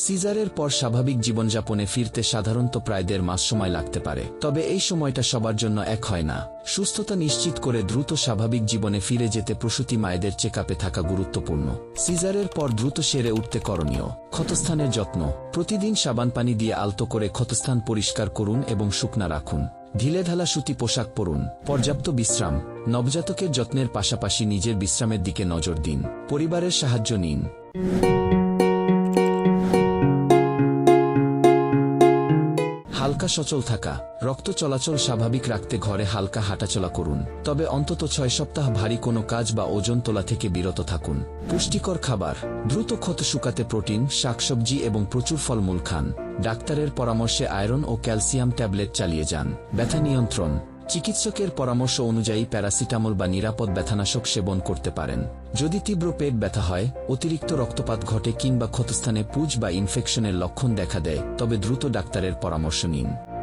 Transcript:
সিজারের পর স্বাভাবিক জীবনযাপনে ফিরতে সাধারণত প্রায় দেড় মাস সময় লাগতে পারে। তবে এই সময়টা সবার জন্য এক হয় না। সুস্থতা নিশ্চিত করে দ্রুত স্বাভাবিক জীবনে ফিরে যেতে প্রসূতি মায়েদের চেকআপে থাকা গুরুত্বপূর্ণ। সিজারের পর দ্রুত সেরে উঠতে করণীয়। ক্ষতস্থানের যত্ন। প্রতিদিন সাবান পানি দিয়ে আলতো করে ক্ষতস্থান পরিষ্কার করুন এবং শুকনা রাখুন। ঢিলেঢালা সুতি পোশাক পরুন। পর্যাপ্ত বিশ্রাম। নবজাতকের যত্নের পাশাপাশি নিজের বিশ্রামের দিকে নজর দিন। পরিবারের সাহায্য নিন। হালকা সচল থাকা, রক্ত চলাচল স্বাভাবিক রাখতে ঘরে হালকা হাঁটাচলা করুন। তবে অন্তত ছয় সপ্তাহ ভারী কোনো কাজ বা ওজন তোলা থেকে বিরত থাকুন। পুষ্টিকর খাবার, দ্রুত ক্ষত শুকাতে প্রোটিন, শাকসবজি এবং প্রচুর ফলমূল খান। ডাক্তারের পরামর্শে আয়রন ও ক্যালসিয়াম ট্যাবলেট চালিয়ে যান। ব্যথা নিয়ন্ত্রণ চিকিৎসকের পরামর্শ অনুযায়ী প্যারাসিটামল বা নিরাপদ ব্যথানাশক সেবন করতে পারেন। যদি তীব্র পেট ব্যথা হয়, অতিরিক্ত রক্তপাত ঘটে কিংবা ক্ষতস্থানে পুজ বা ইনফেকশনের লক্ষণ দেখা দেয়, তবে দ্রুত ডাক্তারের পরামর্শ নিন।